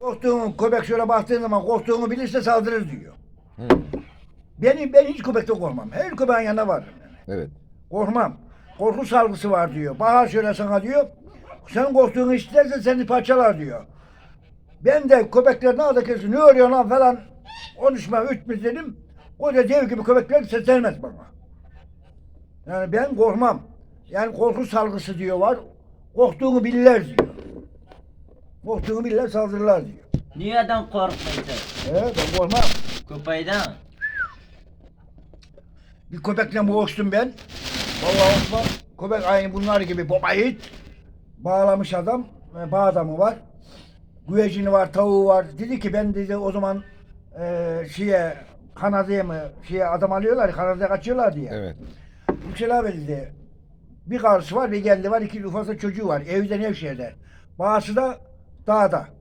Korktuğunu, köpek şöyle baktığın zaman korktuğunu bilirse saldırır diyor. Hı. Benim, ben hiç köpekten korkmam. Her köpeğin yanına varım yani. Evet. Korkmam. Korku salgısı var diyor. Bahar şöyle sana diyor. Sen korktuğunu istersen seni parçalar diyor. Ben de köpekler ne adı kesin ne örüyor lan falan konuşma ütmüş dedim. O da dev gibi köpekler seslenmez bana. Yani ben korkmam. Yani korku salgısı diyor var. Korktuğunu bilirler diyor. Korktuğunu bilirler saldırırlar diyor. Niyeden korkmaydın? Evet ben korkmam. Köpeğden. Bir köpekle boğuştum ben. Vallahi Osman, köpek aynı bunlar gibi babayit. Bağlamış adam, e, bağ adamı var. Güvecini var, tavuğu var. Dedi ki ben dedi o zaman e, şeye Kanada'ya mı şeye adam alıyorlar, Kanada'ya kaçıyorlar diye. Evet. Yüksel abi dedi. Bir karısı var, bir kendi var, iki ufak da çocuğu var. Evde Nevşehir'de. Bağısı da 大大。